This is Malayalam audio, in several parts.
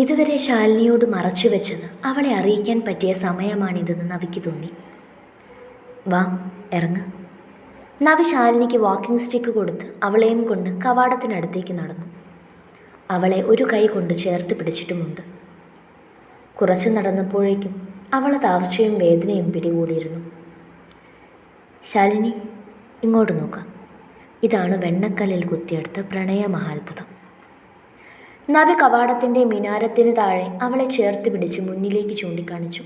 ഇതുവരെ ശാലിനിയോട് മറച്ചു വെച്ചത് അവളെ അറിയിക്കാൻ പറ്റിയ സമയമാണിതെന്ന് നവിക്ക് തോന്നി. വാ ഇറങ്ങ്. നവി ശാലിനിക്ക് വാക്കിംഗ് സ്റ്റിക്ക് കൊടുത്ത് അവളെയും കൊണ്ട് കവാടത്തിനടുത്തേക്ക് നടന്നു. അവളെ ഒരു കൈ കൊണ്ട് ചേർത്ത് പിടിച്ചിട്ടുമുണ്ട്. കുറച്ച് നടന്നപ്പോഴേക്കും അവളെ തളർച്ചയും വേദനയും പിടികൂടിയിരുന്നു. ശാലിനി ഇങ്ങോട്ട് നോക്കാം. ഇതാണ് വെണ്ണക്കല്ലിൽ കുത്തിയെടുത്ത പ്രണയ മഹാത്ഭുതം നവി കവാടത്തിന്റെ മിനാരത്തിന് താഴെ അവളെ ചേർത്ത് പിടിച്ച് മുന്നിലേക്ക് ചൂണ്ടിക്കാണിച്ചു.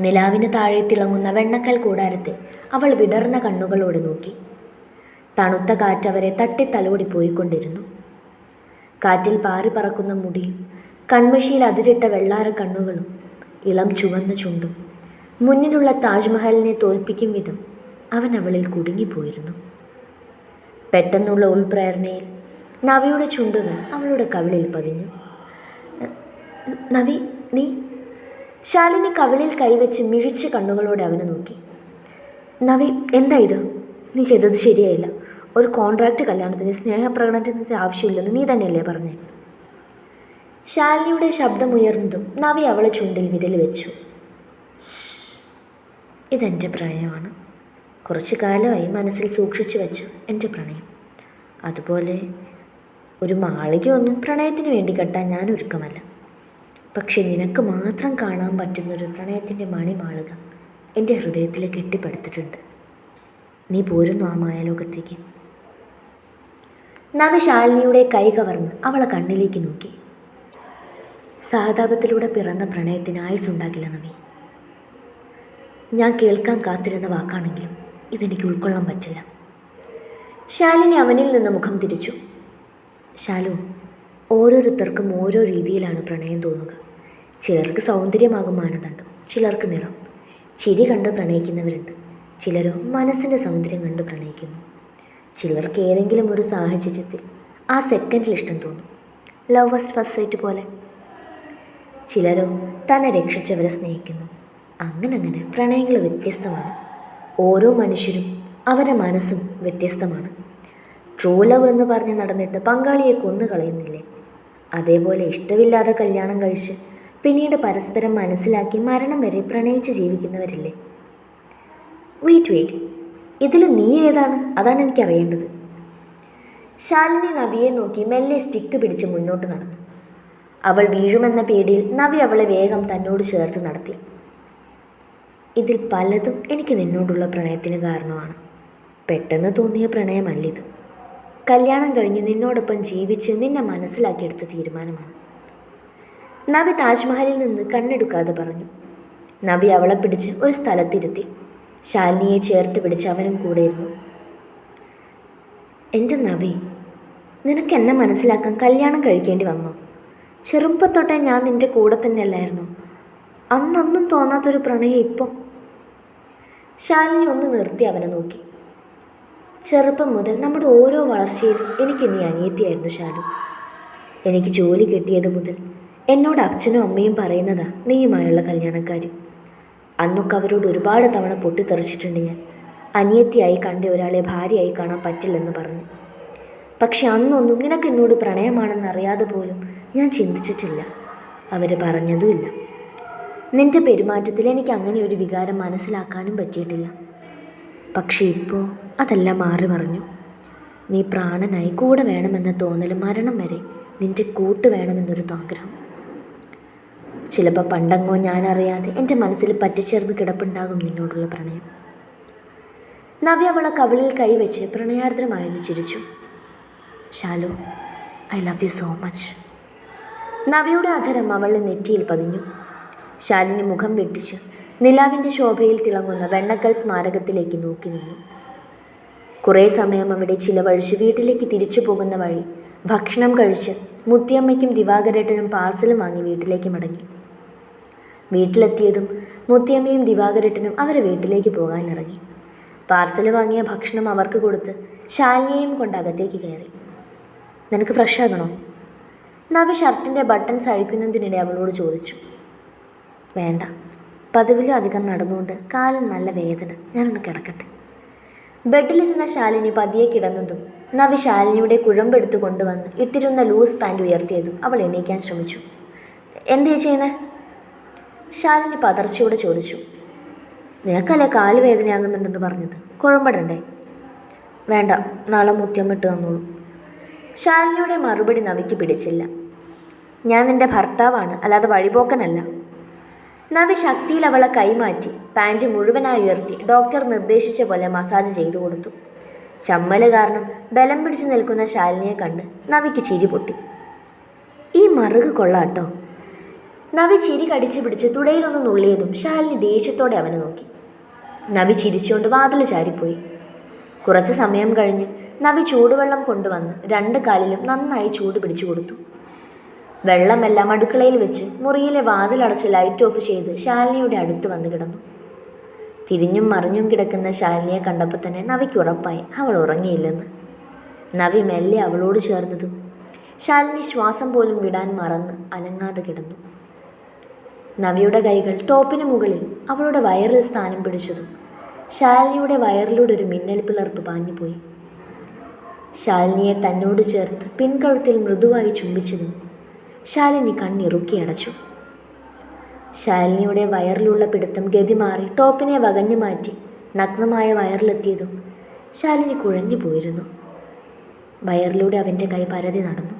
നിലാവിന് താഴെ തിളങ്ങുന്ന വെണ്ണക്കൽ കൂടാരത്തെ അവൾ വിടർന്ന കണ്ണുകളോട് നോക്കി. തണുത്ത കാറ്റവരെ തട്ടി തലോടി പോയിക്കൊണ്ടിരുന്നു. കാറ്റിൽ പാറി പറക്കുന്ന മുടിയും കൺമഷിയിൽ അതിരിട്ട വെള്ളാര കണ്ണുകളും ഇളം ചുവന്ന ചുണ്ടും മുന്നിലുള്ള താജ്മഹലിനെ തോൽപ്പിക്കും വിധം അവൻ അവളിൽ കുടുങ്ങിപ്പോയിരുന്നു. പെട്ടെന്നുള്ള ഉൾപ്രേരണയിൽ നവിയുടെ ചുണ്ടുകൾ അവളുടെ കവിളിൽ പതിഞ്ഞു. നവി നീ? ശാലിനി കവിളിൽ കൈവച്ച് മിഴിച്ച കണ്ണുകളോടെ അവനെ നോക്കി. നവി എന്താ ഇത്? നീ ചെയ്തത് ശരിയായില്ല. ഒരു കോൺട്രാക്റ്റ് കല്യാണത്തിന് സ്നേഹപ്രകടനത്തിന് ആവശ്യമില്ലെന്ന് നീ തന്നെയല്ലേ പറഞ്ഞേ? ശാലിനിയുടെ ശബ്ദമുയർന്നതും നവി അവളെ ചുണ്ടിൽ വിരൽ വെച്ചു. "ശ്ശ്. ഇതെന്റെ പ്രണയമാണ്. കുറച്ചു കാലമായി മനസ്സിൽ സൂക്ഷിച്ചു വെച്ച എന്റെ പ്രണയം. അതുപോലെ ഒരു മാളികയൊന്നും പ്രണയത്തിന് വേണ്ടി കെട്ടാൻ ഞാൻ ഒരുക്കമല്ല. പക്ഷെ നിനക്ക് മാത്രം കാണാൻ പറ്റുന്ന ഒരു പ്രണയത്തിന്റെ മണിമാളിക എന്റെ ഹൃദയത്തിൽ കെട്ടിപ്പടുത്തിട്ടുണ്ട്. നീ പോരുന്നു ആ മായാലോകത്തേക്ക്. നവി ശാലിനിയുടെ കൈ കവർന്ന് അവളെ കണ്ണിലേക്ക് നോക്കി. സഹതാപത്തിലൂടെ പിറന്ന പ്രണയത്തിന് ആയുസുണ്ടാകില്ല നവി. ഞാൻ കേൾക്കാൻ കാത്തിരുന്ന വാക്കാണെങ്കിലും ഇതെനിക്ക് ഉൾക്കൊള്ളാൻ പറ്റില്ല. ശാലിനി അവനിൽ നിന്ന് മുഖം തിരിച്ചു. ശാലു ഓരോരുത്തർക്കും ഓരോ രീതിയിലാണ് പ്രണയം തോന്നുക. ചിലർക്ക് സൗന്ദര്യമാകും മാനദണ്ഡം ചിലർക്ക് നിറം. ചിരി കണ്ട് പ്രണയിക്കുന്നവരുണ്ട്. ചിലരോ മനസ്സിന്റെ സൗന്ദര്യം കണ്ട് പ്രണയിക്കുന്നു. ചിലർക്ക് ഏതെങ്കിലും ഒരു സാഹചര്യത്തിൽ ആ സെക്കൻഡിൽ ഇഷ്ടം തോന്നും. ലവ് ഫസ്റ്റ് ഫസ്റ്റ് സൈറ്റ് പോലെ. ചിലരോ തന്നെ രക്ഷിച്ചവരെ സ്നേഹിക്കുന്നു. അങ്ങനെ അങ്ങനെ പ്രണയങ്ങൾ വ്യത്യസ്തമാണ്. ഓരോ മനുഷ്യരും അവരുടെ മനസ്സും വ്യത്യസ്തമാണ്. ട്രൂ എന്ന് പറഞ്ഞ് നടന്നിട്ട് പങ്കാളിയെ കൊന്നു കളയുന്നില്ലേ? അതേപോലെ ഇഷ്ടമില്ലാതെ കല്യാണം കഴിച്ച് പിന്നീട് പരസ്പരം മനസ്സിലാക്കി മരണം വരെ പ്രണയിച്ച് ജീവിക്കുന്നവരില്ലേ? വെയിറ്റ് വെയിറ്റ് ഇതിൽ നീ ഏതാണ്? അതാണ് എനിക്കറിയേണ്ടത്. ശാലിനി നവിയെ നോക്കി മെല്ലെ സ്റ്റിക്ക് പിടിച്ച് മുന്നോട്ട് നടന്നു. അവൾ വീഴുമെന്ന പേടിയിൽ നവി അവളെ വേഗം തന്നോട് ചേർത്ത് നടത്തി. ഇതിൽ പലതും എനിക്ക് നിന്നോടുള്ള പ്രണയത്തിന് കാരണമാണ്. പെട്ടെന്ന് തോന്നിയ പ്രണയമല്ലിത്. കല്യാണം കഴിഞ്ഞ് നിന്നോടൊപ്പം ജീവിച്ച് നിന്നെ മനസ്സിലാക്കിയെടുത്ത തീരുമാനമാണ്. നവി താജ്മഹലിൽ നിന്ന് കണ്ണെടുക്കാതെ പറഞ്ഞു. നവി അവളെ പിടിച്ച് ഒരു സ്ഥലത്തിരുത്തി. ശാലിനിയെ ചേർത്ത് പിടിച്ച് അവനും കൂടെ ഇരുന്നു. എന്റെ നവി നിനക്ക് എന്നെ മനസ്സിലാക്കാൻ കല്യാണം കഴിക്കേണ്ടി വന്നോ? ചെറുപ്പത്തൊട്ടേ ഞാൻ നിന്റെ കൂടെ തന്നെയല്ലായിരുന്നു. അന്നൊന്നും തോന്നാത്തൊരു പ്രണയം ഇപ്പം. ശാലിനി ഒന്ന് നിർത്തി അവനെ നോക്കി. ചെറുപ്പം മുതൽ നമ്മുടെ ഓരോ വളർച്ചയിലും എനിക്ക് നീ അനിയത്തിയായിരുന്നു ഷാനു എനിക്ക് ജോലി കിട്ടിയത് മുതൽ എന്നോട് അച്ഛനും അമ്മയും പറയുന്നതാ നീയുമായുള്ള കല്യാണക്കാര്യം അന്നൊക്കെ അവരോട് ഒരുപാട് തവണ പൊട്ടിത്തെറിച്ചിട്ടുണ്ട് ഞാൻ. അനിയത്തിയായി കണ്ട ഒരാളെ ഭാര്യയായി കാണാൻ പറ്റില്ലെന്ന് പറഞ്ഞു. പക്ഷെ അന്നൊന്നും നിനക്ക് എന്നോട് പ്രണയമാണെന്ന് അറിയാതെ പോലും ഞാൻ ചിന്തിച്ചിട്ടില്ല. അവർ പറഞ്ഞതുമില്ല. നിന്റെ പെരുമാറ്റത്തിൽ എനിക്ക് അങ്ങനെ ഒരു വികാരം മനസ്സിലാക്കാനും പറ്റിയിട്ടില്ല. പക്ഷേ ഇപ്പോൾ അതെല്ലാം മാറി പറഞ്ഞു നീ പ്രാണനായി കൂടെ വേണമെന്ന തോന്നൽ മരണം വരെ നിന്റെ കൂട്ട് വേണമെന്നൊരു ആഗ്രഹം ചിലപ്പോൾ പണ്ടങ്ങോ ഞാനറിയാതെ എന്റെ മനസ്സിൽ പറ്റിച്ചേർന്ന് കിടപ്പുണ്ടാകും നിന്നോടുള്ള പ്രണയം. നവ്യ അവളെ കവിളിൽ കൈവച്ച് പ്രണയാർദ്രമായൊന്ന് ചിരിച്ചു. Shalu I love you so much. നവ്യയുടെ അധരം അവളുടെ നെറ്റിയിൽ പതിഞ്ഞു. ശാലിനി മുഖം വെട്ടിച്ച് നിലാവിന്റെ ശോഭയിൽ തിളങ്ങുന്ന വെണ്ണക്കൽ സ്മാരകത്തിലേക്ക് നോക്കി നിന്നു. കുറേ സമയം അവിടെ ചിലവഴിച്ച് വീട്ടിലേക്ക് തിരിച്ചു പോകുന്ന വഴി ഭക്ഷണം കഴിച്ച് മുത്തിയമ്മയ്ക്കും ദിവാകരേട്ടനും പാർസലും വാങ്ങി വീട്ടിലേക്ക് മടങ്ങി. വീട്ടിലെത്തിയതും മുത്തിയമ്മയും ദിവാകരേട്ടനും അവരെ വീട്ടിലേക്ക് പോകാനിറങ്ങി. പാർസൽ വാങ്ങിയ ഭക്ഷണം അവർക്ക് കൊടുത്ത് ശാലിനിയെയും കൊണ്ട് അകത്തേക്ക് കയറി. നിനക്ക് ഫ്രഷ് ആകണോ? നവി ഷർട്ടിന്റെ ബട്ടൺസ് അഴിക്കുന്നതിനിടെ അവളോട് ചോദിച്ചു. വേണ്ട. പതിവിലും അധികം നടന്നുകൊണ്ട് കാലിന് നല്ല വേദന. ഞാനൊന്ന് കിടക്കട്ടെ. ബെഡിലിരുന്ന ശാലിനി പതിയെ കിടന്നതും നവി ശാലിനിയുടെ കുഴമ്പെടുത്ത് കൊണ്ടുവന്ന് ഇട്ടിരുന്ന ലൂസ് പാന്റ് ഉയർത്തിയതും അവൾ എണീക്കാൻ ശ്രമിച്ചു. എന്തേ ചെയ്യുന്നത് ശാലിനി പതർച്ചയോടെ ചോദിച്ചു. നിനക്കല്ലേ കാൽ വേദനയാകുന്നുണ്ടെന്ന് പറഞ്ഞത്? കുഴമ്പടണ്ടേ? വേണ്ട നാളെ മുത്യമിട്ട് തന്നോളൂ. ശാലിനിയുടെ മറുപടി നവിക്ക് പിടിച്ചില്ല. ഞാൻ നിന്റെ ഭർത്താവാണ് അല്ലാതെ വഴിപോക്കനല്ല. നവി ശക്തിയിൽ അവളെ കൈമാറ്റി പാന്റ് മുഴുവനായി ഉയർത്തി ഡോക്ടർ നിർദ്ദേശിച്ച പോലെ മസാജ് ചെയ്തു കൊടുത്തു. ചമ്മൽ കാരണം ബലം പിടിച്ചു നിൽക്കുന്ന ശാലിനിയെ കണ്ട് നവിക്ക് ചിരി പൊട്ടി. ഈ മറുക് കൊള്ളാട്ടോ. നവി ചിരി കടിച്ചു പിടിച്ച് തുടയിലൊന്ന് നുള്ളിയതും ശാലിനി ദേഷ്യത്തോടെ അവനെ നോക്കി. നവി ചിരിച്ചുകൊണ്ട് വാതിൽ ചാരിപ്പോയി. കുറച്ച് സമയം കഴിഞ്ഞ് നവി ചൂടുവെള്ളം കൊണ്ടുവന്ന് രണ്ട് കാലിലും നന്നായി ചൂട് പിടിച്ചു കൊടുത്തു. വെള്ളമെല്ലാം അടുക്കളയിൽ വെച്ച് മുറിയിലെ വാതിലടച്ച് ലൈറ്റ് ഓഫ് ചെയ്ത് ശാലിനിയുടെ അടുത്ത് വന്ന് കിടന്നു. തിരിഞ്ഞും മറിഞ്ഞും കിടക്കുന്ന ശാലിനിയെ കണ്ടപ്പോൾ തന്നെ നവിക്ക് ഉറപ്പായി. അവൾ ഉറങ്ങിയില്ലെന്ന്. നവി മെല്ലെ അവളോട് ചേർന്നതും. ശാലിനി ശ്വാസം പോലും വിടാൻ മറന്ന് അനങ്ങാതെ കിടന്നു. നവിയുടെ കൈകൾ ടോപ്പിന് മുകളിൽ അവളുടെ വയറിൽ സ്ഥാനം പിടിച്ചതും ശാലിനിയുടെ വയറിലൂടെ ഒരു മിന്നൽ പിളർപ്പ് പാഞ്ഞുപോയി ശാലിനിയെ തന്നോട് ചേർത്ത് പിൻകഴുത്തിൽ മൃദുവായി ചുംബിച്ചതും ശാലിനി കണ്ണിറുക്കി അടച്ചു. ശാലിനിയുടെ വയറിലുള്ള പിടുത്തം ഗതി മാറി ടോപ്പിനെ വകഞ്ഞു മാറ്റി നഗ്നമായ വയറിലെത്തിയതും ശാലിനി കുഴഞ്ഞു പോയിരുന്നു. വയറിലൂടെ അവന്റെ കൈ പരതി നടന്നു.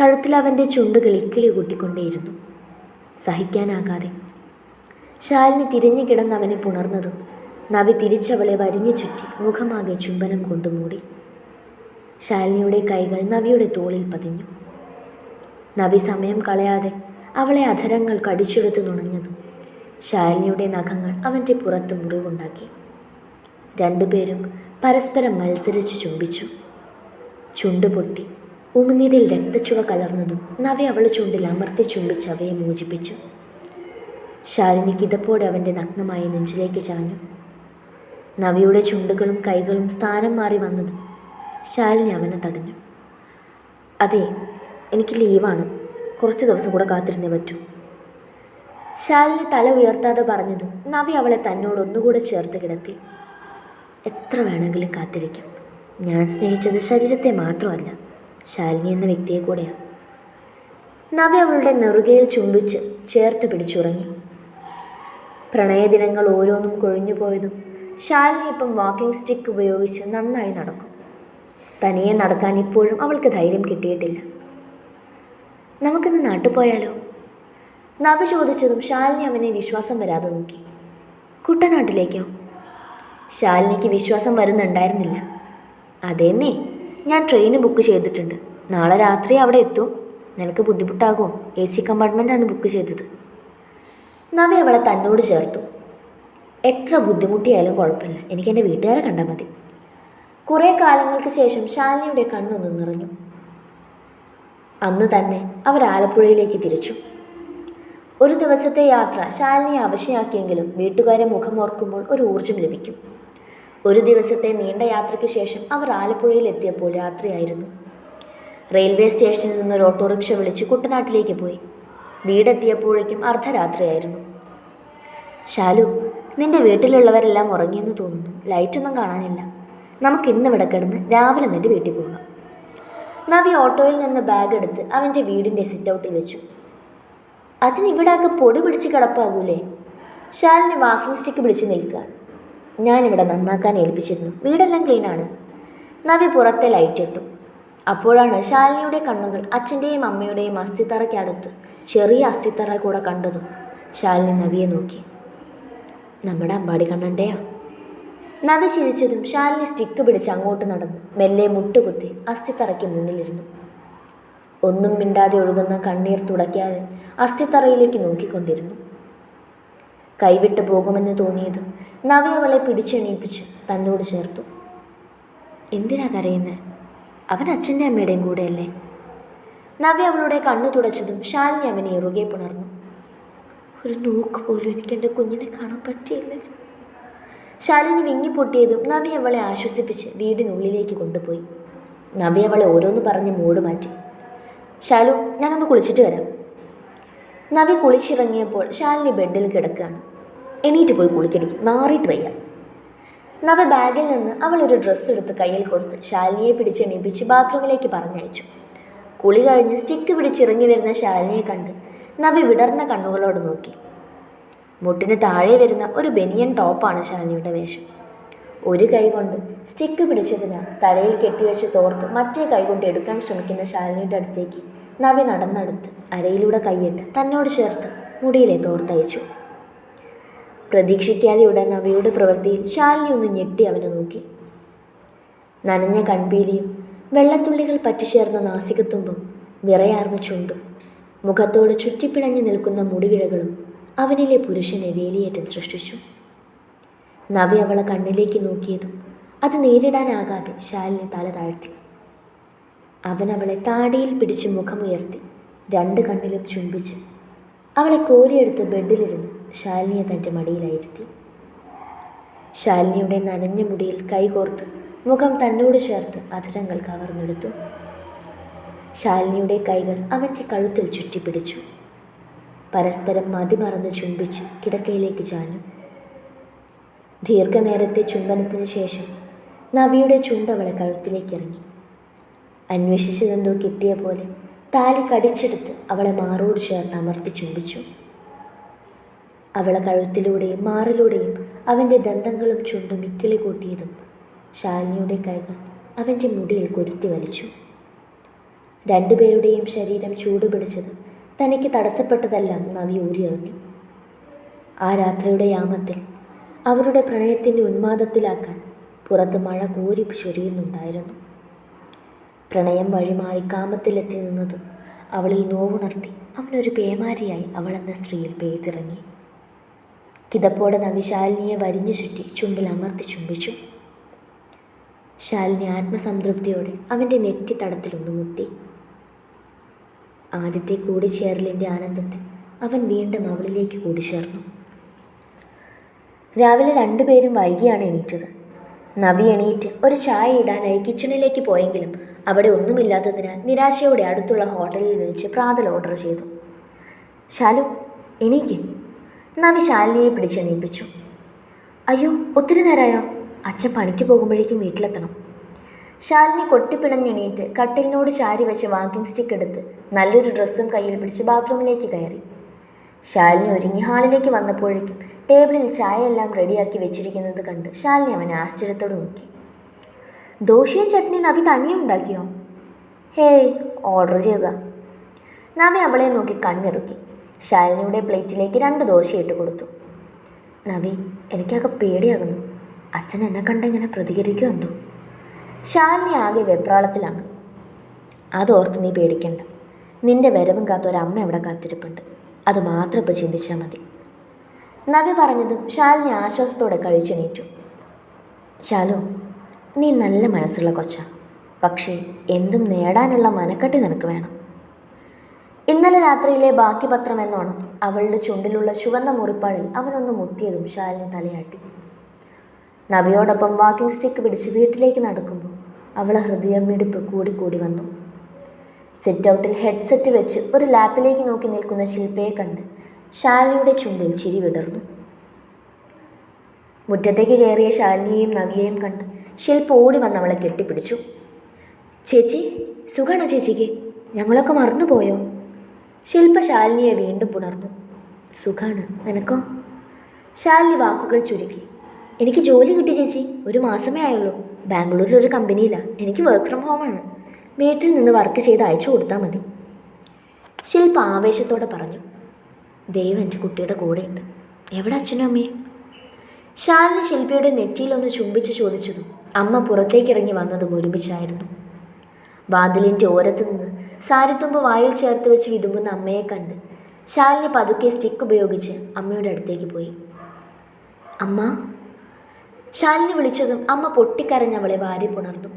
കഴുത്തിൽ അവന്റെ ചുണ്ടുകൾ ഇക്കിളി കൂട്ടിക്കൊണ്ടേയിരുന്നു. സഹിക്കാനാകാതെ ശാലിനി തിരിഞ്ഞു കിടന്നവനെ പുണർന്നതും നവി തിരിച്ചവളെ വരിഞ്ഞു ചുറ്റി മുഖമാകെ ചുംബനം കൊണ്ടുമൂടി ശാലിനിയുടെ കൈകൾ നവിയുടെ തോളിൽ പതിഞ്ഞു. നവി സമയം കളയാതെ അവളെ അധരങ്ങൾ കടിച്ചെടുത്ത് നുണഞ്ഞതും ശാലിനിയുടെ നഖങ്ങൾ അവന്റെ പുറത്ത് മുറിവുണ്ടാക്കി. രണ്ടുപേരും പരസ്പരം മത്സരിച്ച് ചുംബിച്ചു. ചുണ്ട് പൊട്ടി ഉമിനീരിൽ രക്തച്ചുവ കലർന്നതും നവി അവളെ ചുണ്ടിൽ അമർത്തി ചുംബിച്ച് അവയെ മോചിപ്പിച്ചു. ശാലിനി കിതപ്പോടെ അവന്റെ നഗ്നമായ നെഞ്ചിലേക്ക് ചാഞ്ഞു. നവിയുടെ ചുണ്ടുകളും കൈകളും സ്ഥാനം മാറി വന്നതും ശാലിനി അവനെ തടഞ്ഞു. അതെ എനിക്ക് ലീവാണ്. കുറച്ച് ദിവസം കൂടെ കാത്തിരുന്നേ പറ്റൂ. ശാലിനി തല ഉയർത്താതെ പറഞ്ഞതും നവി അവളെ തന്നോട് ഒന്നുകൂടെ ചേർത്ത് കിടത്തി. എത്ര വേണമെങ്കിലും കാത്തിരിക്കാം. ഞാൻ സ്നേഹിച്ചത് ശരീരത്തെ മാത്രമല്ല ശാലിനി എന്ന വ്യക്തിയെ കൂടെയാണ്. നവി അവളുടെ നെറുകയിൽ ചുംബിച്ച് ചേർത്ത് പിടിച്ചുറങ്ങി. പ്രണയദിനങ്ങൾ ഓരോന്നും കൊഴിഞ്ഞു പോയതും ശാലിനി ഇപ്പം വാക്കിംഗ് സ്റ്റിക്ക് ഉപയോഗിച്ച് നന്നായി നടക്കും. തനിയെ നടക്കാൻ ഇപ്പോഴും അവൾക്ക് ധൈര്യം കിട്ടിയിട്ടില്ല. നമുക്കിന്ന് നാട്ടിൽ പോയാലോ നവ ചോദിച്ചതും ശാലിനി അവനെ വിശ്വാസം വരാതെ നോക്കി. കുട്ടനാട്ടിലേക്കോ? ശാലിനിക്ക് വിശ്വാസം വരുന്നുണ്ടായിരുന്നില്ല. അതേന്നേ ഞാൻ ട്രെയിന് ബുക്ക് ചെയ്തിട്ടുണ്ട്. നാളെ രാത്രി അവിടെ എത്തും. നിനക്ക് ബുദ്ധിമുട്ടാകുമോ? എ സി കമ്പാർട്ട്മെന്റാണ് ബുക്ക് ചെയ്തത്. നവി അവളെ തന്നോട് ചേർത്തു. എത്ര ബുദ്ധിമുട്ടിയായാലും കുഴപ്പമില്ല. എനിക്ക് എന്റെ വീട്ടുകാരെ കണ്ടാൽ മതി. കുറേ കാലങ്ങൾക്ക് ശേഷം ശാലിനിയുടെ കണ്ണൊന്ന് നിറഞ്ഞു. അന്ന് തന്നെ അവർ ആലപ്പുഴയിലേക്ക് തിരിച്ചു. ഒരു ദിവസത്തെ യാത്ര ശാലിനി അവശയാക്കിയെങ്കിലും വീട്ടുകാരെ മുഖമോർക്കുമ്പോൾ ഒരു ഊർജം ലഭിക്കും. ഒരു ദിവസത്തെ നീണ്ട യാത്രയ്ക്ക് ശേഷം അവർ ആലപ്പുഴയിൽ എത്തിയപ്പോൾ രാത്രിയായിരുന്നു. റെയിൽവേ സ്റ്റേഷനിൽ നിന്ന് ഒരു ഓട്ടോറിക്ഷ വിളിച്ച് കുട്ടനാട്ടിലേക്ക് പോയി. വീടെത്തിയപ്പോഴേക്കും അർദ്ധരാത്രിയായിരുന്നു. ശാലു നിന്റെ വീട്ടിലുള്ളവരെല്ലാം ഉറങ്ങിയെന്ന് തോന്നുന്നു. ലൈറ്റൊന്നും കാണാനില്ല. നമുക്ക് ഇന്നിവിടെ കിടന്ന് രാവിലെ നിന്റെ വീട്ടിൽ പോകാം. നവി ഓട്ടോയിൽ നിന്ന് ബാഗ് എടുത്ത് അവന്റെ വീടിന്റെ സിറ്റൗട്ടിൽ വെച്ചു. അതിനിവിടാകെ പൊടി പിടിച്ച് കിടപ്പാകൂലേ ശാലിനി വാക്കിംഗ് സ്റ്റിക്ക് പിടിച്ച് നിൽക്കുകയാണ്. ഞാനിവിടെ നന്നാക്കാൻ ഏൽപ്പിച്ചിരുന്നു. വീടെല്ലാം ക്ലീനാണ് നവി പുറത്തെ ലൈറ്റ് ഇട്ടു. അപ്പോഴാണ് ശാലിനിയുടെ കണ്ണുകൾ അച്ഛന്റെയും അമ്മയുടെയും അസ്ഥിത്തറയ്ക്കടുത്ത് ചെറിയ അസ്ഥിത്തറ കൂടെ കണ്ടതും ശാലിനി നവിയെ നോക്കി. നമ്മുടെ അമ്പാടി കണ്ണന്റെയാ നവി ചിരിച്ചതും ശാലിനി സ്റ്റിക്ക് പിടിച്ച് അങ്ങോട്ട് നടന്നു. മെല്ലെ മുട്ടുകുത്തി അസ്ഥിത്തറയ്ക്ക് മുന്നിലിരുന്നു. ഒന്നും മിണ്ടാതെ ഒഴുകുന്ന കണ്ണീർ തുടയ്ക്കാതെ അസ്ഥിത്തറയിലേക്ക് നോക്കിക്കൊണ്ടിരുന്നു. കൈവിട്ടു പോകുമെന്ന് തോന്നിയത് നവി അവളെ പിടിച്ചെണീപ്പിച്ച് തന്നോട് ചേർത്തു. എന്തിനാ കരയുന്നത് അവൻ അച്ഛന്റെ അമ്മയുടെയും കൂടെയല്ലേ? നവി അവളുടെ കണ്ണു തുടച്ചതും ശാലിനി അവനെ ഇറുകെ പുണർന്നു. ഒരു നോക്ക് പോലും എനിക്ക് എന്റെ കുഞ്ഞിനെ കാണാൻ പറ്റിയില്ലല്ലോ ശാലിനി വിങ്ങിപ്പൊട്ടിയതും നവി അവളെ ആശ്വസിപ്പിച്ച് വീടിനുള്ളിലേക്ക് കൊണ്ടുപോയി. നവി അവളെ ഓരോന്ന് പറഞ്ഞ് മൂട് മാറ്റി. ശാലു ഞാനൊന്ന് കുളിച്ചിട്ട് വരാം. നവി കുളിച്ചിറങ്ങിയപ്പോൾ ശാലിനി ബെഡിൽ കിടക്കുകയാണ്. എണീറ്റ് പോയി കുളിക്കടി മാറിയിട്ട് വയ്യ. നവ ബാഗിൽ നിന്ന് അവൾ ഒരു ഡ്രസ്സ് എടുത്ത് കയ്യിൽ കൊടുത്ത് ശാലിനിയെ പിടിച്ച് എണീപ്പിച്ച് ബാത്റൂമിലേക്ക് പറഞ്ഞയച്ചു. കുളി കഴിഞ്ഞ് സ്റ്റിക്ക് പിടിച്ചിറങ്ങി വരുന്ന ശാലിനിയെ കണ്ട് നവി വിടർന്ന കണ്ണുകളോട് നോക്കി. മുട്ടിന് താഴെ വരുന്ന ഒരു ബനിയൻ ടോപ്പാണ് ശാലിനിയുടെ വേഷം. ഒരു കൈ കൊണ്ട് സ്റ്റിക്ക് പിടിച്ചതിന് തലയിൽ കെട്ടിവെച്ച് തോർത്ത് മറ്റേ കൈ കൊണ്ട് എടുക്കാൻ ശ്രമിക്കുന്ന ശാലിനിയുടെ അടുത്തേക്ക് നവി നടന്നെടുത്ത് അരയിലൂടെ കൈയിട്ട് തന്നോട് ചേർത്ത് മുടിയിലെ തോർത്തയച്ചു പ്രതീക്ഷിക്കാതെയുള്ള നവിയുടെ പ്രവൃത്തിയിൽ ശാലിനി ഒന്ന് ഞെട്ടി അവനെ നോക്കി. നനഞ്ഞ കൺപീലിയും വെള്ളത്തുള്ളികൾ പറ്റിച്ചേർന്ന നാസികത്തുമ്പും വിറയാർന്ന ചുണ്ടും മുഖത്തോട് ചുറ്റിപ്പിണഞ്ഞു നിൽക്കുന്ന മുടികിഴകളും അവനിലെ പുരുഷനെ വേലിയേറ്റം സൃഷ്ടിച്ചു. നവി അവളെ കണ്ണിലേക്ക് നോക്കിയതും അത് നേരിടാനാകാതെ ശാലിനെ തല താഴ്ത്തി. അവൻ അവളെ താടിയിൽ പിടിച്ച് മുഖമുയർത്തി രണ്ട് കണ്ണിലും ചുംബിച്ച് അവളെ കോരിയെടുത്ത് ബെഡിലിരുന്ന് ശാലിനിയെ തന്റെ മടിയിലായിരുത്തി. ശാലിനിയുടെ നനഞ്ഞ മുടിയിൽ കൈകോർത്ത് മുഖം തന്നോട് ചേർത്ത് അധരങ്ങൾ കവർന്നെടുത്തു. ശാലിനിയുടെ കൈകൾ അവന്റെ കഴുത്തിൽ ചുറ്റിപ്പിടിച്ചു. പരസ്പരം മതിമറന്ന് ചുംബിച്ച് കിടക്കയിലേക്ക് ചാഞ്ഞു. ദീർഘനേരത്തെ ചുംബനത്തിന് ശേഷം നവിയുടെ ചുണ്ടവളെ കഴുത്തിലേക്ക് ഇറങ്ങി അന്വേഷിച്ചതെന്തോ കിട്ടിയ പോലെ താലി കടിച്ചെടുത്ത് അവളെ മാറോട് ചേർത്ത് അമർത്തി ചുംബിച്ചു. അവളെ കഴുത്തിലൂടെയും മാറിലൂടെയും അവന്റെ ദന്തങ്ങളും ചുണ്ടും ഇക്കിളി കൂട്ടിയതും ശാലിനിയുടെ കൈകൾ അവന്റെ മുടിയിൽ കൊരുത്തി വലിച്ചു. രണ്ടുപേരുടെയും ശരീരം ചൂടുപിടിച്ചത് തനിക്ക് തടസ്സപ്പെട്ടതെല്ലാം നവി ഊരിയറിഞ്ഞു ആ രാത്രിയുടെ യാമത്തിൽ അവരുടെ പ്രണയത്തിന്റെ ഉന്മാദത്തിലാക്കാൻ പുറത്ത് മഴ കോരി ചൊരിയുന്നുണ്ടായിരുന്നു. പ്രണയം വഴിമാറി കാമത്തിലെത്തി നിന്നതും അവളിൽ നോവുണർത്തി അവനൊരു പേമാരിയായി അവളെന്ന സ്ത്രീയിൽ പെയ്തിറങ്ങി. കിതപ്പോടെ നവി ശാലിനിയെ വരിഞ്ഞു ചുറ്റി ചുണ്ടിൽ അമർത്തി ചുംബിച്ചു. ശാലിനി ആത്മസംതൃപ്തിയോടെ അവന്റെ നെറ്റി തടത്തിലൊന്നു മുട്ടി. ആദ്യത്തെ കൂടിച്ചേരലിന്റെ ആനന്ദത്തിൽ അവൻ വീണ്ടും അവളിലേക്ക് കൂടിച്ചേർന്നു. രാവിലെ രണ്ടുപേരും വൈകിയാണ് എണീറ്റത്. നവി എണീറ്റ് ഒരു ചായ ഇടാനായി കിച്ചണിലേക്ക് പോയെങ്കിലും അവിടെ ഒന്നുമില്ലാത്തതിനാൽ നിരാശയോടെ അടുത്തുള്ള ഹോട്ടലിൽ വിളിച്ച് പ്രാതൽ ഓർഡർ ചെയ്തു. ശാലു എണീക്ക്. നവി ശാലിനിയെ പിടിച്ചെണീപ്പിച്ചു. അയ്യോ ഒത്തിരി നേരമായോ അച്ഛൻ പണിക്ക് പോകുമ്പോഴേക്കും വീട്ടിലെത്തണം. ശാലിനി കൊട്ടിപ്പിണഞ്ഞെണീറ്റ് കട്ടിലിനോട് ചാരി വെച്ച് വാക്കിംഗ് സ്റ്റിക്ക് എടുത്ത് നല്ലൊരു ഡ്രസ്സും കയ്യിൽ പിടിച്ച് ബാത്റൂമിലേക്ക് കയറി. ശാലിനി ഒരുങ്ങി ഹാളിലേക്ക് വന്നപ്പോഴേക്കും ടേബിളിൽ ചായയെല്ലാം റെഡിയാക്കി വെച്ചിരിക്കുന്നത് കണ്ട് ശാലിനി അവനെ ആശ്ചര്യത്തോട് നോക്കി. ദോശയും ചട്നി നവി തനിയെ ഉണ്ടാക്കിയോ? ഹേയ് ഓർഡർ ചെയ്ത നവി അവളെ നോക്കി കണ്ണിറുക്കി. ശാലിനിയുടെ പ്ലേറ്റിലേക്ക് രണ്ട് ദോശയിട്ട് കൊടുത്തു. നവി എനിക്കൊക്കെ പേടിയാകുന്നു. അച്ഛൻ എന്നെ കണ്ട് ഇങ്ങനെ പ്രതികരിക്കുമെന്തോ ശാലിനി ആകെ വെപ്രാളത്തിലാണ്. അതോർത്ത് നീ പേടിക്കണ്ട. നിന്റെ വരവും കാത്ത ഒരമ്മ ഇവിടെ കാത്തിരിപ്പുണ്ട്. അത് മാത്രം ഇപ്പോൾ ചിന്തിച്ചാൽ മതി. നവി പറഞ്ഞതും ശാലിനി ആശ്വാസത്തോടെ കഴിച്ചെണീറ്റു. ശാലു നീ നല്ല മനസ്സുള്ള കൊച്ച. പക്ഷേ എന്തും നേടാനുള്ള മനക്കെട്ടി നിനക്ക് വേണം. ഇന്നലെ രാത്രിയിലെ ബാക്കി പത്രം എന്നോണം അവളുടെ ചുണ്ടിലുള്ള ചുവന്ന മുറിപ്പാടിൽ അവനൊന്ന് മുത്തിയതും ശാലിനി തലയാട്ടി. നവിയോടൊപ്പം വാക്കിംഗ് സ്റ്റിക്ക് പിടിച്ച് വീട്ടിലേക്ക് നടക്കുമ്പോൾ അവളെ ഹൃദയമിടിപ്പ് കൂടി വന്നു. സിറ്റ് ഔട്ടിൽ ഹെഡ്സെറ്റ് വെച്ച് ഒരു ലാപ്പിലേക്ക് നോക്കി നിൽക്കുന്ന ശില്പയെ കണ്ട് ശാലിനിയുടെ ചുണ്ടിൽ ചിരി വിടർന്നു. മുറ്റത്തേക്ക് കയറിയ ശാലിനിയെയും നവിയെയും കണ്ട് ശില്പ ഓടി വന്ന് അവളെ കെട്ടിപ്പിടിച്ചു. ചേച്ചി സുഖാണോ ചേച്ചിക്ക്? ഞങ്ങളൊക്കെ മറന്നുപോയോ? ശില്പ ശാലിനിയെ വീണ്ടും പുണർന്നു. സുഖാണ് നിനക്കോ? ശാലിനി വാക്കുകൾ ചുരുക്കി. എനിക്ക് ജോലി കിട്ടി ചേച്ചി ഒരു മാസമേ ആയുള്ളൂ. ബാംഗ്ലൂരിൽ ഒരു കമ്പനിയിലാണ് എനിക്ക് വർക്ക് ഫ്രം ഹോമാണ് വീട്ടിൽ നിന്ന് വർക്ക് ചെയ്ത് അയച്ചു കൊടുത്താൽ മതി. ശില്പ ആവേശത്തോടെ പറഞ്ഞു. ദൈവം എന്റെ കുട്ടിയുടെ കൂടെയുണ്ട് എവിടെ അച്ഛനും അമ്മയും? ശാലിനി ശില്പയുടെ നെറ്റിയിലൊന്ന് ചുംബിച്ച് ചോദിച്ചതും അമ്മ പുറത്തേക്ക് ഇറങ്ങി വന്നതും ഒരുമിച്ചായിരുന്നു. വാതിലിന്റെ ഓരത്ത് നിന്ന് സാരിത്തുമ്പ് വായിൽ ചേർത്ത് വെച്ച് വിതുമ്പുന്ന അമ്മയെ കണ്ട് ശാലിനി പതുക്കെ സ്റ്റിക്ക് ഉപയോഗിച്ച് അമ്മയുടെ അടുത്തേക്ക് പോയി. അമ്മ ശാലിനി വിളിച്ചതും അമ്മ പൊട്ടിക്കരഞ്ഞ് അവളെ വാരി പുണർന്നു.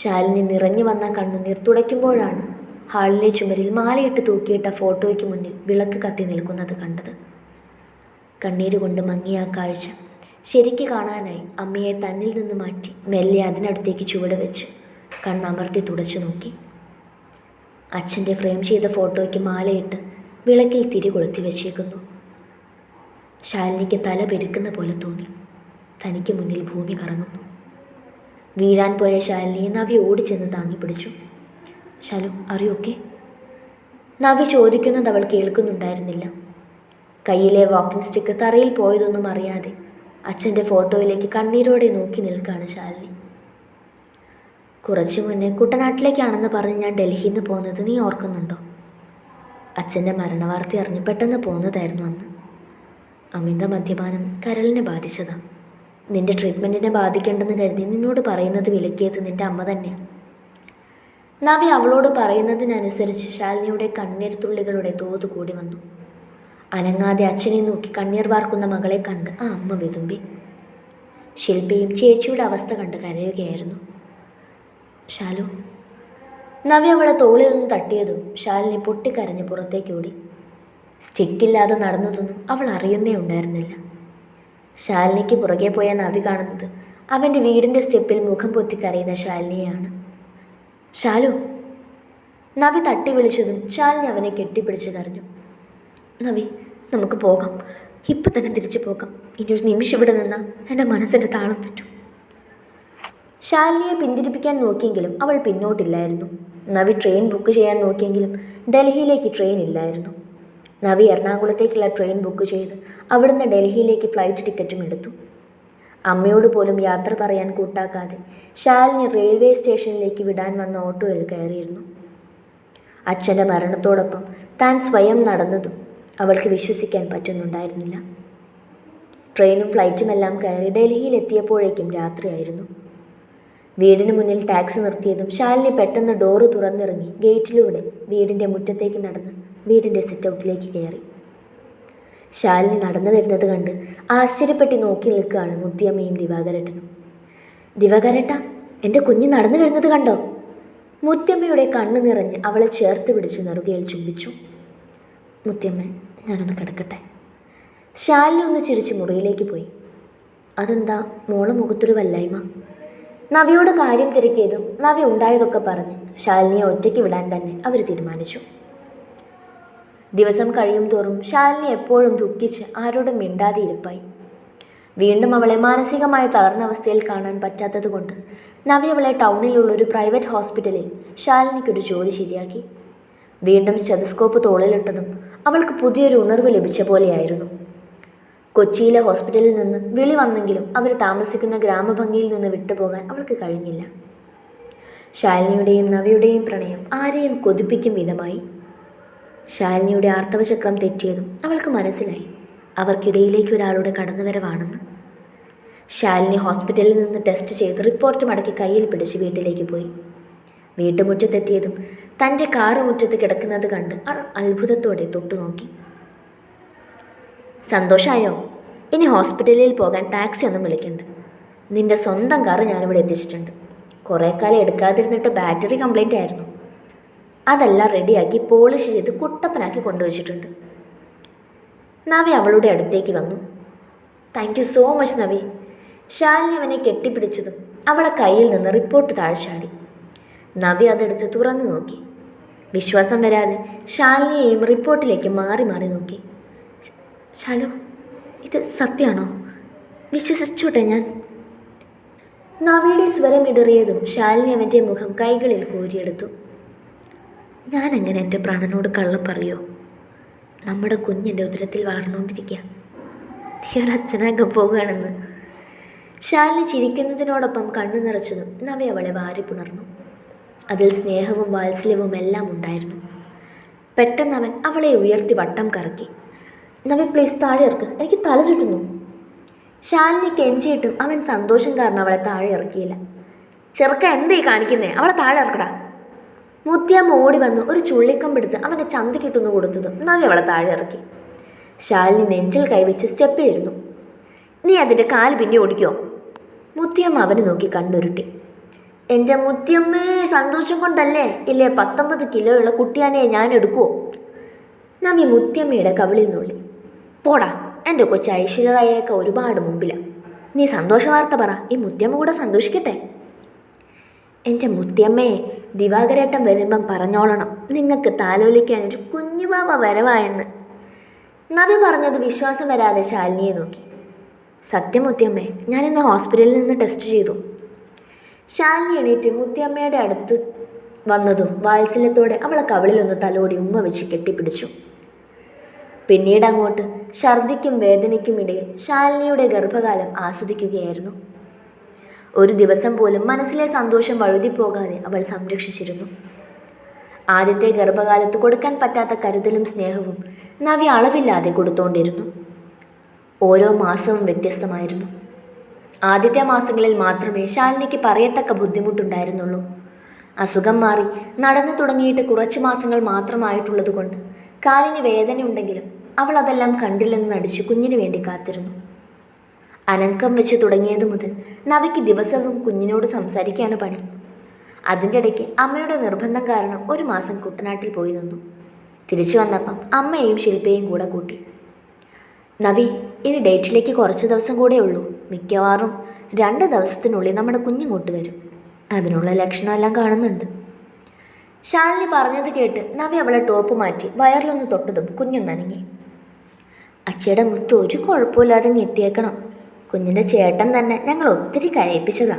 ശാലിനി നിറഞ്ഞു വന്ന കണ്ണുനീർ തുടയ്ക്കുമ്പോഴാണ് ഹാളിലെ ചുമരിൽ മാലയിട്ട് തൂക്കിയിട്ട ഫോട്ടോയ്ക്ക് മുന്നിൽ വിളക്ക് കത്തി നിൽക്കുന്നത് കണ്ടത്. കണ്ണീരുകൊണ്ട് മങ്ങിയ ആ കാഴ്ച ശരിക്ക് കാണാനായി അമ്മയെ തന്നിൽ നിന്ന് മാറ്റി മെല്ലെ അതിനടുത്തേക്ക് ചുവട് വെച്ച് കണ്ണമർത്തി തുടച്ചു നോക്കി. അച്ഛന്റെ ഫ്രെയിം ചെയ്ത ഫോട്ടോയ്ക്ക് മാലയിട്ട് വിളക്കിൽ തിരി കൊളുത്തി വെച്ചേക്കുന്നു. ശാലിനിക്ക് തല പെരുക്കുന്ന പോലെ തോന്നി. തനിക്ക് മുന്നിൽ ഭൂമി കറങ്ങുന്നു. വീഴാൻ പോയ ശാലിനിയെ നവ്യ ഓടിച്ചെന്ന് താങ്ങി പിടിച്ചു. ശാലു അറിയൊക്കെ? നവി ചോദിക്കുന്നത് അവൾ കേൾക്കുന്നുണ്ടായിരുന്നില്ല. കയ്യിലെ വാക്കിംഗ് സ്റ്റിക്ക് തറയിൽ പോയതൊന്നും അറിയാതെ അച്ഛന്റെ ഫോട്ടോയിലേക്ക് കണ്ണീരോടെ നോക്കി നിൽക്കുകയാണ് ശാലിനി. കുറച്ചു മുന്നേ കുട്ടനാട്ടിലേക്കാണെന്ന് പറഞ്ഞ് ഞാൻ ഡൽഹിയിൽ നിന്ന് പോകുന്നത് നീ ഓർക്കുന്നുണ്ടോ? അച്ഛന്റെ മരണവാർത്ത അറിഞ്ഞ് പെട്ടെന്ന് പോകുന്നതായിരുന്നു അന്ന്. അമിത മദ്യപാനം കരളിനെ ബാധിച്ചതാ. നിന്റെ ട്രീറ്റ്മെന്റിനെ ബാധിക്കേണ്ടെന്ന് കരുതി നിന്നോട് പറയുന്നത് വിലക്കിയത് നിന്റെ അമ്മ തന്നെയാണ് നവി അവളോട് പറയുന്നതിനനുസരിച്ച് ശാലിനിയുടെ കണ്ണീർ തുള്ളികളുടെ തോത് കൂടി വന്നു. അനങ്ങാതെ അച്ഛനെ നോക്കി കണ്ണീർ വാർക്കുന്ന മകളെ കണ്ട് ആ അമ്മ വിതുമ്പി. ശില്പിയും ചേച്ചിയുടെ അവസ്ഥ കണ്ട് കരയുകയായിരുന്നു. ശാലു നവി അവളെ തോളിൽ നിന്ന് തട്ടിയതും ശാലിനി പൊട്ടിക്കരഞ്ഞ് പുറത്തേക്ക് ഓടി. സ്റ്റിക്കില്ലാതെ നടന്നതൊന്നും അവൾ അറിയുന്നേ ഉണ്ടായിരുന്നില്ല. ശാലിനിക്ക് പുറകെ പോയ നവി കാണുന്നത് അവന്റെ വീടിന്റെ സ്റ്റെപ്പിൽ മുഖം പൊത്തി കരയുന്ന ശാലിനിയാണ്. ശാലു നവി തട്ടി വിളിച്ചതും ശാലിനി അവനെ കെട്ടിപ്പിടിച്ച് കരഞ്ഞു. നവി നമുക്ക് പോകാം. ഇപ്പം തന്നെ തിരിച്ചു പോകാം. ഇനി ഒരു നിമിഷം ഇവിടെ നിന്നാൽ എന്റെ മനസ്സിന്റെ താളം തെറ്റും. ശാലിനിയെ പിന്തിരിപ്പിക്കാൻ നോക്കിയെങ്കിലും അവൾ പിന്നോട്ടില്ലായിരുന്നു. നവി ട്രെയിൻ ബുക്ക് ചെയ്യാൻ നോക്കിയെങ്കിലും ഡൽഹിയിലേക്ക് ട്രെയിൻ ഇല്ലായിരുന്നു. നവി എറണാകുളത്തേക്കുള്ള ട്രെയിൻ ബുക്ക് ചെയ്ത് അവിടുന്ന് ഡൽഹിയിലേക്ക് ഫ്ലൈറ്റ് ടിക്കറ്റും എടുത്തു. അമ്മയോട് പോലും യാത്ര പറയാൻ കൂട്ടാക്കാതെ ശാലിനി റെയിൽവേ സ്റ്റേഷനിലേക്ക് വിടാൻ വന്ന ഓട്ടോയിൽ കയറിയിരുന്നു. അച്ഛന്റെ മരണത്തോടൊപ്പം താൻ സ്വയം നടന്നതും അവൾക്ക് വിശ്വസിക്കാൻ പറ്റുന്നുണ്ടായിരുന്നില്ല. ട്രെയിനും ഫ്ലൈറ്റുമെല്ലാം കയറി ഡൽഹിയിലെത്തിയപ്പോഴേക്കും രാത്രിയായിരുന്നു. വീടിന് മുന്നിൽ ടാക്സി നിർത്തിയതും ശാലിനി പെട്ടെന്ന് ഡോറ് തുറന്നിറങ്ങി ഗേറ്റിലൂടെ വീടിന്റെ മുറ്റത്തേക്ക് നടന്ന് വീടിന്റെ സിറ്റൗട്ടിലേക്ക് കയറി. ശാലിനി നടന്നു വരുന്നത് കണ്ട് ആശ്ചര്യപ്പെട്ടി നോക്കി നിൽക്കുകയാണ് മുത്തിയമ്മയും ദിവാകരട്ടനും. ദിവാകരട്ട എന്റെ കുഞ്ഞ് നടന്നു വരുന്നത് കണ്ടോ? മുത്തിയമ്മയുടെ കണ്ണ് നിറഞ്ഞ് അവളെ ചേർത്ത് പിടിച്ച് നെറുകയിൽ ചുംബിച്ചു. മുത്തിയമ്മ ഞാനൊന്ന് കിടക്കട്ടെ. ശാലിനി ഒന്ന് ചിരിച്ച് മുറിയിലേക്ക് പോയി. അതെന്താ മോളെ മുഖത്തൊരു വല്ലായ്മ? നവിയോട് കാര്യം തിരക്കിയതും നവി ഉണ്ടായതൊക്കെ പറഞ്ഞ് ശാലിനിയെ ഒറ്റയ്ക്ക് വിടാൻ തന്നെ അവർ തീരുമാനിച്ചു. ദിവസം കഴിയും തോറും ശാലിനി എപ്പോഴും ദുഃഖിച്ച് ആരോടും മിണ്ടാതെ ഇരിപ്പായി. വീണ്ടും അവളെ മാനസികമായി തളർന്ന അവസ്ഥയിൽ കാണാൻ പറ്റാത്തതുകൊണ്ട് നവി അവളെ ടൗണിലുള്ള ഒരു പ്രൈവറ്റ് ഹോസ്പിറ്റലിൽ ശാലിനിക്കൊരു ജോലി ശരിയാക്കി. വീണ്ടും സ്റ്റെതസ്കോപ്പ് തോളിലിട്ടതും അവൾക്ക് പുതിയൊരു ഉണർവ് ലഭിച്ച പോലെയായിരുന്നു. കൊച്ചിയിലെ ഹോസ്പിറ്റലിൽ നിന്ന് വിളി വന്നെങ്കിലും അവർ താമസിക്കുന്ന ഗ്രാമഭംഗിയിൽ നിന്ന് വിട്ടുപോകാൻ അവൾക്ക് കഴിഞ്ഞില്ല. ശാലിനിയുടെയും നവിയുടെയും പ്രണയം ആരെയും കൊതിപ്പിക്കും വിധമായി. ശാലിനിയുടെ ആർത്തവചക്രം തെറ്റിയതും അവൾക്ക് മനസ്സിലായി. അവർക്കിടയിലേക്ക് ഒരാളുടെ കടന്നുവരവാണെന്ന്. ശാലിനി ഹോസ്പിറ്റലിൽ നിന്ന് ടെസ്റ്റ് ചെയ്ത് റിപ്പോർട്ട് മടക്കി കയ്യിൽ പിടിച്ച് വീട്ടിലേക്ക് പോയി. വീട്ടുമുറ്റത്തെത്തിയതും തന്റെ കാറ് മുറ്റത്ത് കിടക്കുന്നത് കണ്ട് അത്ഭുതത്തോടെ തൊട്ടു നോക്കി സന്തോഷമായോ ഇനി ഹോസ്പിറ്റലിൽ പോകാൻ ടാക്സി ഒന്നും വിളിക്കണ്ട. നിന്റെ സ്വന്തം കാറ് ഞാനിവിടെ എത്തിച്ചിട്ടുണ്ട്. കുറേ കാലം എടുക്കാതിരുന്നിട്ട് ബാറ്ററി കംപ്ലൈന്റ് ആയിരുന്നു അതെല്ലാം റെഡിയാക്കി പോളിഷ് ചെയ്ത് കുട്ടപ്പനാക്കി കൊണ്ടുവച്ചിട്ടുണ്ട്. നവി അവളുടെ അടുത്തേക്ക് വന്നു. Thank you so much Navi. Shalini അവനെ കെട്ടിപ്പിടിച്ചതും അവളെ കയ്യിൽ നിന്ന് റിപ്പോർട്ട് താഴെ ചാടി. നവി അതെടുത്ത് തുറന്നു നോക്കി. വിശ്വാസം വരാതെ ശാലിനിയെയും റിപ്പോർട്ടിലേക്ക് മാറി മാറി നോക്കി. ശാലു ഇത് സത്യമാണോ? വിശ്വസിച്ചോട്ടെ ഞാൻ. നവിയുടെ സ്വരം ഇടറിയതും ശാലിനി അവന്റെ മുഖം കൈകളിൽ കോരിയെടുത്തു. ഞാൻ എങ്ങനെ എന്റെ പ്രാണനോട് കള്ളം പറയോ? നമ്മുടെ കുഞ്ഞിന്റെ ഉദരത്തിൽ വളർന്നുകൊണ്ടിരിക്കുക. നീ ഒരു അച്ഛനാകെ പോകുകയാണെന്ന് ശാലിനി ചിരിക്കുന്നതിനോടൊപ്പം കണ്ണു നിറച്ചതും നവി അവളെ വാരി പുണർന്നു. അതിൽ സ്നേഹവും വാത്സല്യവും എല്ലാം ഉണ്ടായിരുന്നു. പെട്ടെന്ന് അവൻ അവളെ ഉയർത്തി വട്ടം കറക്കി. നവി പ്ലീസ് താഴെ ഇറക്ക്. എനിക്ക് തല ചുറ്റുന്നു. ശാലിനി കെഞ്ചിയിട്ടും അവൻ സന്തോഷം കാരണം അവളെ താഴെ ഇറക്കിയില്ല. ചെറുക്ക എന്തേ കാണിക്കുന്നേ? അവളെ താഴെ ഇറക്കടാ. മുത്തിയമ്മ ഓടി വന്ന് ഒരു ചുള്ളിക്കമ്പെടുത്ത് അവന്റെ ചന്തക്കിട്ടൊന്ന് കൊടുത്തതും. നവി അവളെ താഴെ ഇറക്കി. ശാലിനി നെഞ്ചിൽ കൈവച്ച് സ്റ്റെപ്പിലിരുന്നു നീ അതിന്റെ കാൽ പിന്നെ ഓടിക്കോ. മുത്തിയമ്മ അവനെ നോക്കി കണ്ണുരുട്ടി. എന്റെ മുത്തിയമ്മേ സന്തോഷം കൊണ്ടല്ലേ? ഇല്ലേ പത്തൊമ്പത് കിലോയുള്ള കുട്ടിയാനെ ഞാൻ എടുക്കുമോ നവി മുത്തിയമ്മയുടെ കവിളിൽ നുള്ളി. പോടാ എന്റെ കൊച്ചു ഐശ്വര്യറായൊക്കെ ഒരുപാട് മുമ്പിലാണ് നീ സന്തോഷ വാർത്ത പറ. ഈ മുത്തിയമ്മ കൂടെ സന്തോഷിക്കട്ടെ? എന്റെ മുത്തിയമ്മേ ദിവാകരേട്ടൻ വരുമ്പം പറഞ്ഞോളണം. നിങ്ങൾക്ക് താലോലിക്കാൻ ഒരു കുഞ്ഞുപാവ വരവായെന്ന്. നവി പറഞ്ഞത് വിശ്വാസം വരാതെ ശാലിനിയെ നോക്കി. സത്യം മുത്തിയമ്മേ ഞാൻ ഇന്ന് ഹോസ്പിറ്റലിൽ നിന്ന് ടെസ്റ്റ് ചെയ്തു. ശാലിനി എണീറ്റ് മുത്തിയമ്മയുടെ അടുത്ത് വന്നതും വാത്സല്യത്തോടെ അവളെ കവിളിലൊന്ന് തലോടി ഉമ്മ വെച്ച് കെട്ടിപ്പിടിച്ചു. പിന്നീട് അങ്ങോട്ട് ഛർദിക്കും വേദനയ്ക്കും ഇടയിൽ ശാലിനിയുടെ ഗർഭകാലം ആസ്വദിക്കുകയായിരുന്നു. ഒരു ദിവസം പോലും മനസ്സിലെ സന്തോഷം വഴുതിപ്പോകാതെ അവൾ സംരക്ഷിച്ചിരുന്നു. ആദ്യത്തെ ഗർഭകാലത്ത് കൊടുക്കാൻ പറ്റാത്ത കരുതലും സ്നേഹവും നവി അളവില്ലാതെ കൊടുത്തോണ്ടിരുന്നു. ഓരോ മാസവും വ്യത്യസ്തമായിരുന്നു. ആദ്യത്തെ മാസങ്ങളിൽ മാത്രമേ ശാലിനിക്ക് പറയത്തക്ക ബുദ്ധിമുട്ടുണ്ടായിരുന്നുള്ളൂ. അസുഖം മാറി നടന്നു തുടങ്ങിയിട്ട് കുറച്ച് മാസങ്ങൾ മാത്രമായിട്ടുള്ളതുകൊണ്ട് കാലിന് വേദനയുണ്ടെങ്കിലും അവൾ അതെല്ലാം കണ്ടില്ലെന്ന് നടിച്ച് കുഞ്ഞിനു വേണ്ടി കാത്തിരുന്നു. അനക്കം വെച്ച് തുടങ്ങിയത് മുതൽ നവയ്ക്ക് ദിവസവും കുഞ്ഞിനോട് സംസാരിക്കുകയാണ് പണി. അതിന്റെ ഇടയ്ക്ക് അമ്മയുടെ നിർബന്ധം കാരണം ഒരു മാസം കുട്ടനാട്ടിൽ പോയി നിന്നു. തിരിച്ചു വന്നപ്പം അമ്മയെയും ശില്പയും കൂടെ കൂട്ടി. നവി ഇനി ഡേറ്റിലേക്ക് കുറച്ച് ദിവസം കൂടെ ഉള്ളൂ. മിക്കവാറും രണ്ട് ദിവസത്തിനുള്ളിൽ നമ്മുടെ കുഞ്ഞിങ്ങോട്ട് വരും. അതിനുള്ള ലക്ഷണമെല്ലാം കാണുന്നുണ്ട്. ശാലിനി പറഞ്ഞത് കേട്ട് നവി അവളെ ടോപ്പ് മാറ്റി വയറിലൊന്ന് തൊട്ടതും കുഞ്ഞും നനങ്ങി അച്ഛയുടെ മുത്ത് ഒരു കുഴപ്പമില്ലാതെ ഞെട്ടിയേക്കണം. കുഞ്ഞിന്റെ ചേട്ടൻ തന്നെ ഞങ്ങൾ ഒത്തിരി കരയിപ്പിച്ചതാ.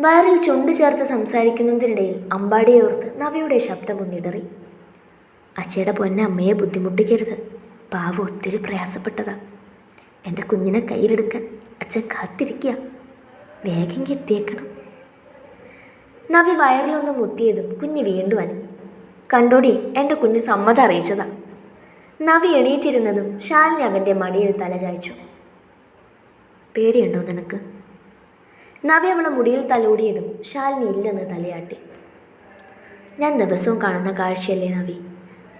വയറിൽ ചുണ്ട് ചേർത്ത് സംസാരിക്കുന്നതിനിടയിൽ അമ്പാടിയെ ഓർത്ത് നവിയുടെ ശബ്ദം ഒന്നിടറി. അച്ഛയുടെ പൊന്നെ അമ്മയെ ബുദ്ധിമുട്ടിക്കരുത്. പാവ ഒത്തിരി പ്രയാസപ്പെട്ടതാ. എന്റെ കുഞ്ഞിനെ കയ്യിലെടുക്കാൻ അച്ഛൻ കാത്തിരിക്കുക വേഗം എത്തിയേക്കണം നവി വയറിലൊന്ന് മുത്തിയതും കുഞ്ഞ് വീണ്ടും അനങ്ങി. കണ്ടോടി എന്റെ കുഞ്ഞ് സമ്മതം അറിയിച്ചതാ. നവി എണീറ്റിരുന്നതും ശാലിനി അവന്റെ മടിയിൽ തലചായ്ച്ചു പേടിയുണ്ടോ നിനക്ക്? നവി അവളെ മുടിയിൽ തലോടിയതും ശാലിനി ഇല്ലെന്ന് തലയാട്ടി. ഞാൻ ദിവസവും കാണുന്ന കാഴ്ചയല്ലേ നവി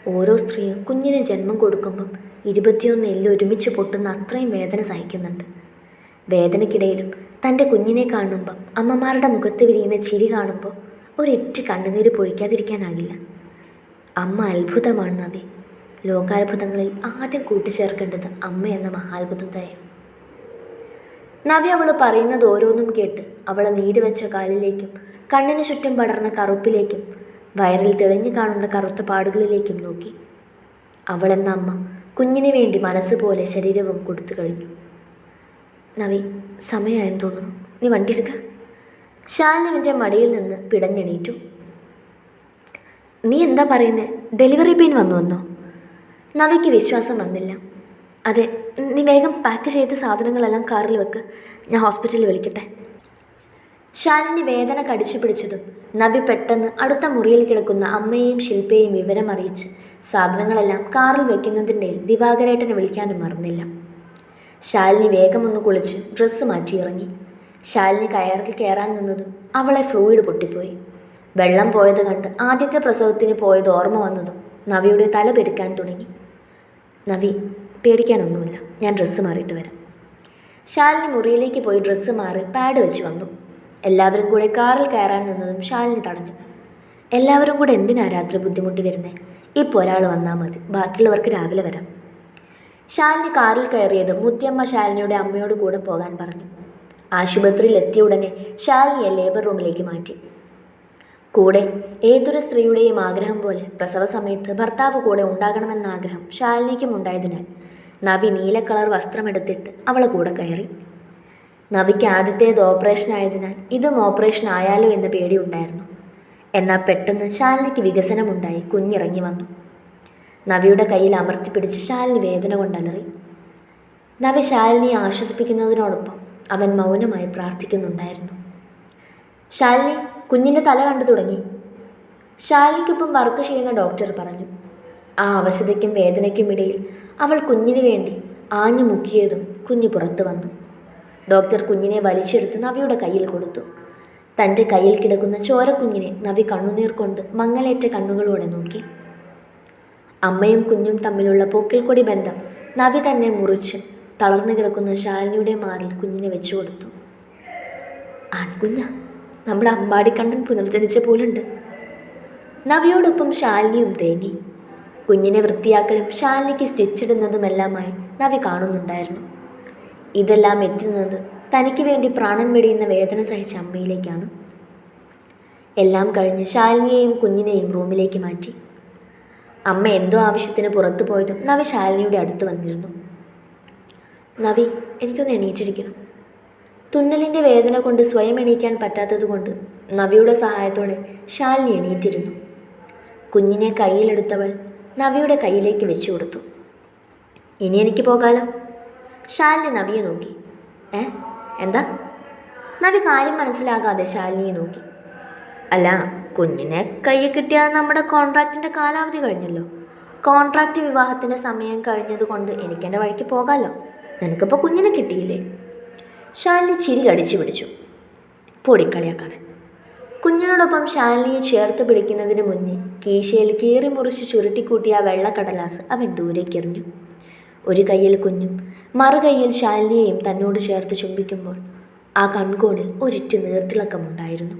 ഓരോ സ്ത്രീയും കുഞ്ഞിന് ജന്മം കൊടുക്കുമ്പം ഇരുപത്തിയൊന്ന് എല്ല് ഒരുമിച്ച് പൊട്ടുന്ന അത്രയും വേദന സഹിക്കുന്നുണ്ട്. വേദനയ്ക്കിടയിലും തന്റെ കുഞ്ഞിനെ കാണുമ്പം അമ്മമാരുടെ മുഖത്ത് വിരിയുന്ന ചിരി കാണുമ്പോൾ ഒരിറ്റ് കണ്ണുനീര് പൊഴിക്കാതിരിക്കാനാകില്ല. അമ്മ അത്ഭുതമാണ് നബി ലോകാത്ഭുതങ്ങളിൽ ആദ്യം കൂട്ടിച്ചേർക്കേണ്ടത് അമ്മ എന്ന മഹാത്ഭുതം തന്നെ നവി അവൾ പറയുന്നത് ഓരോന്നും കേട്ട് അവളെ നീര് വെച്ച കാലിലേക്കും കണ്ണിന് ചുറ്റും പടർന്ന കറുപ്പിലേക്കും വയറിൽ തെളിഞ്ഞു കാണുന്ന കറുത്ത പാടുകളിലേക്കും നോക്കി. അവളെന്ന അമ്മ കുഞ്ഞിന് വേണ്ടി മനസ്സ് പോലെ ശരീരവും കൊടുത്തു കഴിഞ്ഞു. നവി സമയമായെന്ന് തോന്നുന്നു. നീ വണ്ടി എടുക്ക. മടിയിൽ നിന്ന് പിടഞ്ഞെണീറ്റു. നീ എന്താ പറയുന്നത് ഡെലിവറി പെയിൻ വന്നു വന്നോ നവിക്ക് വിശ്വാസം വന്നില്ല. അതെ നീ വേഗം പാക്ക് ചെയ്ത സാധനങ്ങളെല്ലാം കാറിൽ വെക്ക്. ഞാൻ ഹോസ്പിറ്റലിൽ വിളിക്കട്ടെ. ശാലിനി വേദന കടിച്ചു പിടിച്ചതും നബി പെട്ടെന്ന് അടുത്ത മുറിയിൽ കിടക്കുന്ന അമ്മയെയും ശില്പയെയും വിവരം അറിയിച്ച് സാധനങ്ങളെല്ലാം കാറിൽ വെക്കുന്നതിന്റെ ദിവാകരേട്ടനെ വിളിക്കാനും മറന്നില്ല. ശാലിനി വേഗമൊന്ന് കുളിച്ച് ഡ്രസ്സ് മാറ്റി ഇറങ്ങി ശാലിനി കയറിൽ കയറാൻ നിന്നതും അവളെ ഫ്ലൂയിഡ് പൊട്ടിപ്പോയി. വെള്ളം പോയത് കണ്ട് ആദ്യത്തെ പ്രസവത്തിന് പോയത് ഓർമ്മ വന്നതും നവിയുടെ തല പെരുക്കാൻ തുടങ്ങി. നവി പേടിക്കാനൊന്നുമില്ല. ഞാൻ ഡ്രസ്സ് മാറിയിട്ട് വരാം. ശാലിനി മുറിയിലേക്ക് പോയി ഡ്രസ്സ് മാറി പാഡ് വെച്ച് വന്നു. എല്ലാവരും കൂടെ കാറിൽ കയറാൻ നിന്നതും ശാലിനി തടഞ്ഞു. എല്ലാവരും കൂടെ എന്തിനാ രാത്രി ബുദ്ധിമുട്ടി വരുന്നത് ഇപ്പോൾ ഒരാൾ വന്നാൽ മതി. ബാക്കിയുള്ളവർക്ക് രാവിലെ വരാം. ശാലിനി കാറിൽ കയറിയത് മുത്തിയമ്മ ശാലിനിയുടെ അമ്മയോട് കൂടെ പോകാൻ പറഞ്ഞു. ആശുപത്രിയിൽ എത്തിയ ഉടനെ ശാലിനിയെ ലേബർ റൂമിലേക്ക് മാറ്റി. കൂടെ ഏതൊരു സ്ത്രീയുടെയും ആഗ്രഹം പോലെ പ്രസവ സമയത്ത് ഭർത്താവ് കൂടെ ഉണ്ടാകണമെന്ന ആഗ്രഹം ശാലിനിക്കും ഉണ്ടായതിനാൽ നവി നീല കളർ വസ്ത്രമെടുത്തിട്ട് അവളെ കൂടെ കയറി. നവിക്ക് ആദ്യത്തേത് ഓപ്പറേഷൻ ആയതിനാൽ ഇതും ഓപ്പറേഷൻ ആയാലോ എന്ന പേടിയുണ്ടായിരുന്നു എന്നാൽ പെട്ടെന്ന് ശാലിനിക്ക് വികസനമുണ്ടായി കുഞ്ഞിറങ്ങി വന്നു. നവിയുടെ കയ്യിൽ അമർത്തി പിടിച്ച് ശാലിനി വേദന കൊണ്ടലറി. നവി ശാലിനിയെ ആശ്വസിപ്പിക്കുന്നതിനോടൊപ്പം അവൻ മൗനമായി പ്രാർത്ഥിക്കുന്നുണ്ടായിരുന്നു. ശാലിനി കുഞ്ഞിന്റെ തല കണ്ടു തുടങ്ങി. ശാലിനിക്കൊപ്പം വർക്ക് ചെയ്യുന്ന ഡോക്ടർ പറഞ്ഞു ആ അവശതയ്ക്കും വേദനയ്ക്കും ഇടയിൽ അവൾ കുഞ്ഞിനു വേണ്ടി ആഞ്ഞു മുക്കിയതും കുഞ്ഞ് പുറത്തു വന്നു. ഡോക്ടർ കുഞ്ഞിനെ വലിച്ചെടുത്ത് നവിയുടെ കയ്യിൽ കൊടുത്തു. തന്റെ കയ്യിൽ കിടക്കുന്ന ചോരക്കുഞ്ഞിനെ നവി കണ്ണുനീർ കൊണ്ട് മങ്ങലേറ്റ കണ്ണുകളോടെ നോക്കി. അമ്മയും കുഞ്ഞും തമ്മിലുള്ള പൊക്കിൽക്കൊടി ബന്ധം നവി തന്നെ മുറിച്ച് തളർന്നു കിടക്കുന്ന ശാലിനിയുടെ മാറിൽ കുഞ്ഞിനെ വെച്ചു കൊടുത്തു. ആൺകുഞ്ഞ നമ്മുടെ അമ്പാടിക്കണ്ണൻ പുനർജനിച്ച പോലുണ്ട്. നവിയോടൊപ്പം ശാലിനിയും തേങ്ങി കുഞ്ഞിനെ വൃത്തിയാക്കലും ശാലിനിക്ക് സ്റ്റിച്ചിടുന്നതുമെല്ലാമായി നവി കാണുന്നുണ്ടായിരുന്നു. ഇതെല്ലാം എത്തുന്നത് തനിക്ക് വേണ്ടി പ്രാണൻ വെടിയുന്ന വേദന സഹിച്ച അമ്മയിലേക്കാണ്. എല്ലാം കഴിഞ്ഞ് ശാലിനിയെയും കുഞ്ഞിനെയും റൂമിലേക്ക് മാറ്റി. അമ്മ എന്തോ ആവശ്യത്തിന് പുറത്തു പോയതും നവി ശാലിനിയുടെ അടുത്ത് വന്നിരുന്നു. നവി എനിക്കൊന്ന് എണീറ്റിരിക്കണം. തുന്നലിന്റെ വേദന കൊണ്ട് സ്വയം എണീക്കാൻ പറ്റാത്തതുകൊണ്ട് നവിയുടെ സഹായത്തോടെ ശാലിനി എണീറ്റിരുന്നു. കുഞ്ഞിനെ കയ്യിലെടുത്തവൾ നവിയുടെ കയ്യിലേക്ക് വെച്ചു കൊടുത്തു. ഇനി എനിക്ക് പോകാലോ? ശാലിനി നവിയെ നോക്കി. ഏ? എന്താ? നവി കാര്യം മനസ്സിലാകാതെ ശാലിനിയെ നോക്കി. അല്ല കുഞ്ഞിനെ കയ്യിൽ കിട്ടിയാൽ നമ്മുടെ കോൺട്രാക്റ്റിന്റെ കാലാവധി കഴിഞ്ഞല്ലോ. കോൺട്രാക്റ്റ് വിവാഹത്തിന്റെ സമയം കഴിഞ്ഞത് കൊണ്ട് എനിക്കെന്റെ വഴിക്ക് പോകാമല്ലോ നിനക്കിപ്പോൾ കുഞ്ഞിനെ കിട്ടിയില്ലേ? ശാലിനി ചിരി കടിച്ചു പിടിച്ചു. പൊടിക്കളിയാക്കാതെ. കുഞ്ഞിനോടൊപ്പം ശാലിനിയെ ചേർത്ത് പിടിക്കുന്നതിന് മുന്നേ കീശയിൽ കീറി മുറിച്ച് ചുരുട്ടിക്കൂട്ടിയ വെള്ളക്കടലാസ് അവൻ ദൂരേക്കെറിഞ്ഞു. ഒരു കയ്യിൽ കുഞ്ഞും മറുകൈയിൽ ശാലിനിയെയും തന്നോട് ചേർത്ത് ചുംബിക്കുമ്പോൾ ആ കൺകോണിൽ ഒരിറ്റ് നീർത്തിളക്കമുണ്ടായിരുന്നു.